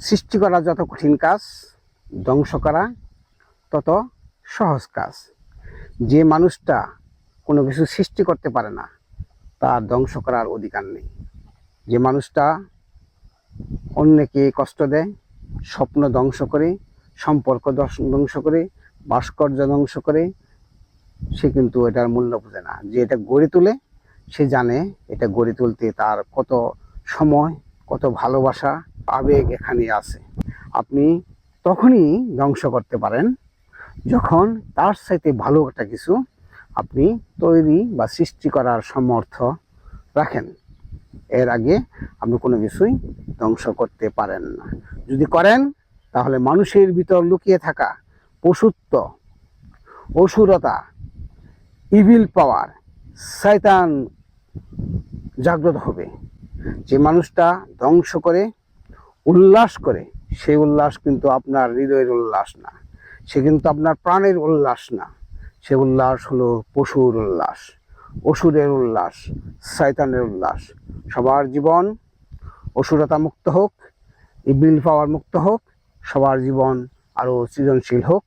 সৃষ্টি করা যত কঠিন কাজ, ধ্বংস করা তত সহজ কাজ। যে মানুষটা কোনো কিছু সৃষ্টি করতে পারে না, তার ধ্বংস করার অধিকার নেই। যে মানুষটা অন্যকে কষ্ট দেয়, স্বপ্ন ধ্বংস করে, সম্পর্ক ধ্বংস করে, ভাস্কর্য ধ্বংস করে, সে কিন্তু এটার মূল্য বোঝে না। যে এটা গড়ে তোলে, সে জানে এটা গড়ে তুলতে তার কত সময়, কত ভালোবাসা আবেগ এখানে আছে। আপনি তখনই ধ্বংস করতে পারেন। যখন তার সাথে ভালো একটা কিছু আপনি তৈরি বা সৃষ্টি করার সমর্থ রাখেন, এর আগে আপনি কোনো কিছুই ধ্বংস করতে পারেন না। যদি করেন, তাহলে মানুষের ভিতর লুকিয়ে থাকা পশুত্ব, অসুরতা ইভিল পাওয়ার শয়তান জাগ্রত হবে। যে মানুষটা ধ্বংস করে উল্লাস করে সেই উল্লাস কিন্তু আপনার হৃদয়ের উল্লাস না, সে কিন্তু আপনার প্রাণের উল্লাস না, সে উল্লাস হলো পশুর উল্লাস, অসুরের উল্লাস, শয়তানের উল্লাস। সবার জীবন অসুরতা মুক্ত হোক ইবিল পাওয়ার মুক্ত হোক, সবার জীবন আরও সৃজনশীল হোক।